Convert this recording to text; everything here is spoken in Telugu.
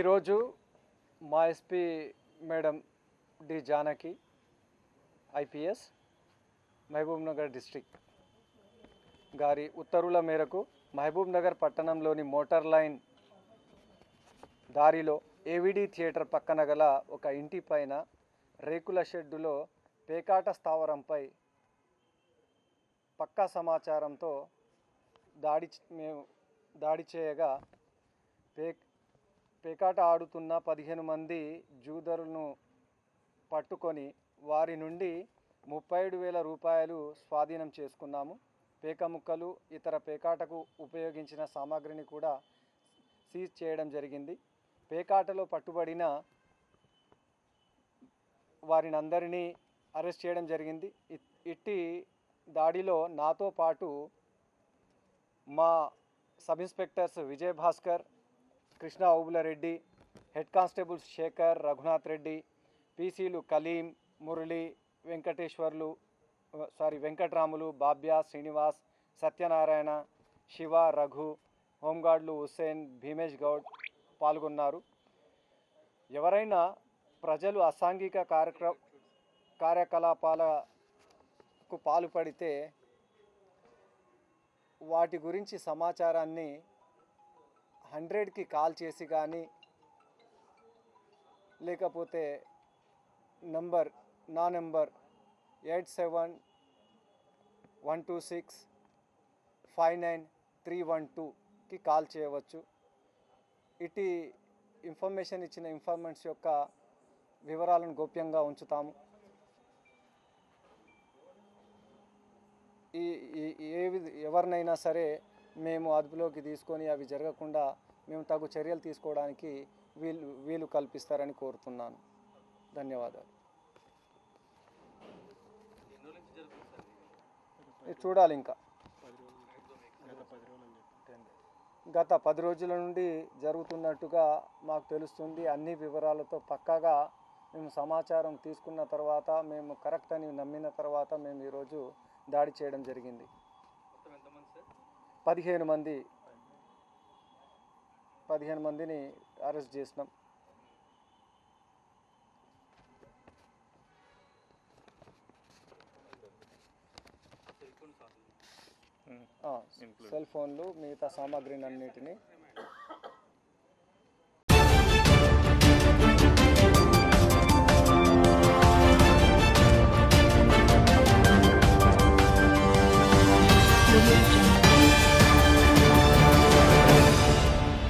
ఈరోజు మా SP madam D Janaki IPS Mahabubnagar గారి ఉత్తర్వుల మేరకు మహబూబ్ నగర్ పట్టణంలోని మోటార్ లైన్ దారిలో ఏవిడి థియేటర్ పక్కన గల ఒక ఇంటి పైన రేకుల షెడ్డులో పేకాట స్థావరంపై పక్కా సమాచారంతో దాడి మేము దాడి చేయగా పే పేకాట ఆడుతున్న పదిహేను మంది జూదరులను పట్టుకొని వారి నుండి ముప్పై ఏడు వేల రూపాయలు స్వాధీనం చేసుకున్నాము. పేక ముక్కలు ఇతర పేకాటకు ఉపయోగించిన సామాగ్రిని కూడా సీజ్ చేయడం జరిగింది. పేకాటలో పట్టుబడిన వారిని అందరినీ అరెస్ట్ చేయడం జరిగింది. ఇట్టి దాడిలో నాతో పాటు మా sub inspectors Vijay Bhaskar Krishna Reddy head constables Shekar Raghunath Reddy పీసీలు Kaleem Murali Venkateswarlu sorry Venkatramulu Babya Srinivas Satyanarayana Shiva Raghu హోంగార్డులు హుస్సేన్ భీమేష్ గౌడ్ పాల్గొన్నారు. ఎవరైనా ప్రజలు అసాంఘిక కార్యక్ర కార్యకలాపాలకు పాల్పడితే వాటి గురించి సమాచారాన్ని హండ్రెడ్కి కాల్ చేసి కానీ లేకపోతే నంబర్ నా number eight seven one two six five nine three one టూకి కాల్ చేయవచ్చు. ఇటు ఇన్ఫర్మేషన్ ఇచ్చిన ఇన్ఫర్మెంట్స్ యొక్క వివరాలను గోప్యంగా ఉంచుతాము. ఈ ఈ- ఏ విధ- ఎవరినైనా సరే మేము అదుపులోకి తీసుకొని అవి జరగకుండా మేము తగు చర్యలు తీసుకోవడానికి వీలు వీలు కల్పిస్తారని కోరుతున్నాను. ధన్యవాదాలు. చూడాలి ఇంకా. గత పది రోజుల నుండి జరుగుతున్నట్టుగా మాకు తెలుస్తుంది. అన్ని వివరాలతో పక్కాగా మేము సమాచారం తీసుకున్న తర్వాత మేము కరెక్ట్ అని నమ్మిన తర్వాత మేము ఈరోజు దాడి చేయడం జరిగింది. పదిహేను మంది పదిహేను మందిని అరెస్ట్ చేసినాం. సెల్ ఫోన్లు మిగతా సామాగ్రిని అన్నిటిని